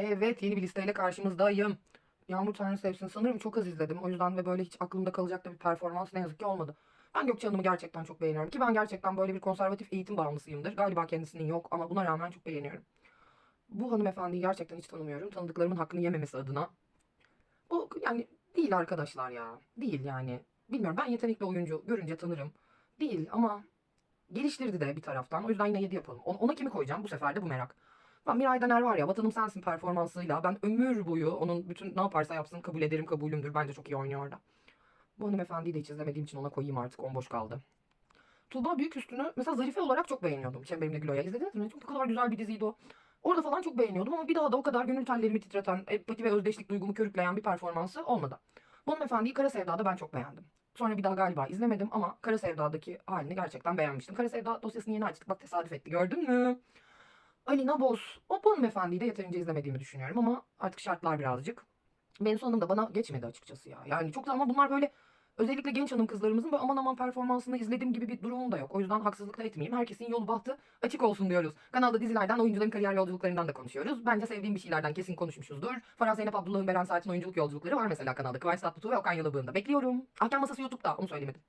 Evet yeni bir listeyle karşımızdayım. Yağmur Tanrı Sevsin sanırım çok az izledim. O yüzden ve böyle hiç aklımda kalacak da bir performans ne yazık ki olmadı. Ben Gökçe Hanım'ı gerçekten çok beğeniyorum. Ki ben gerçekten böyle bir konservatif eğitim bağımlısıyımdır. Galiba kendisinin yok ama buna rağmen çok beğeniyorum. Bu hanımefendiyi gerçekten hiç tanımıyorum. Tanıdıklarımın hakkını yememesi adına. Bu yani değil arkadaşlar ya. Değil yani. Bilmiyorum ben yetenekli oyuncu görünce tanırım. Değil ama geliştirdi de bir taraftan. O yüzden yine 7 yapalım. Ona, ona kimi koyacağım? Bu sefer de bu merak. Ben Miray Daner var ya Vatanım Sensin performansıyla ben ömür boyu onun bütün ne yaparsa yapsın kabul ederim kabulümdür. Bence çok iyi oynuyor orada. Bu hanımefendiyi de hiç izlemediğim için ona koyayım artık. On boş kaldı. Tuğba Büyük Üstünü mesela Zarife olarak çok beğeniyordum. Çemberimle Gülo'ya. İzlediniz mi? Çok ne kadar güzel bir diziydi o. Orada falan çok beğeniyordum ama bir daha da o kadar gönül tellerimi titreten, empati ve özdeşlik duygumu körükleyen bir performansı olmadı. Bu hanımefendiyi Kara Sevda'da ben çok beğendim. Sonra bir daha galiba izlemedim ama Kara Sevda'daki halini gerçekten beğenmiştim. Kara Sevda dosyasını yeni açtık. Bak tesadüf etti gördün mü? Alina Boz. O bu hanımefendiyi de yeterince izlemediğimi düşünüyorum ama artık şartlar birazcık. Bensu Hanım bana geçmedi açıkçası ya. Yani çok da ama bunlar böyle özellikle genç hanım kızlarımızın böyle aman aman performansını izlediğim gibi bir durumum da yok. O yüzden haksızlık da etmeyeyim. Herkesin yolu bahtı açık olsun diyoruz. Kanalda dizilerden, oyuncuların kariyer yolculuklarından da konuşuyoruz. Bence sevdiğim bir şeylerden kesin konuşmuşuzdur. Farah Zeynep Abdullah'ın Beren Saat'in oyunculuk yolculukları var mesela kanalda. Kıvanç Tatlıtuğ ve Okan Yalabık'ın. Bekliyorum. Ahkam Masası YouTube'da onu söylemedim.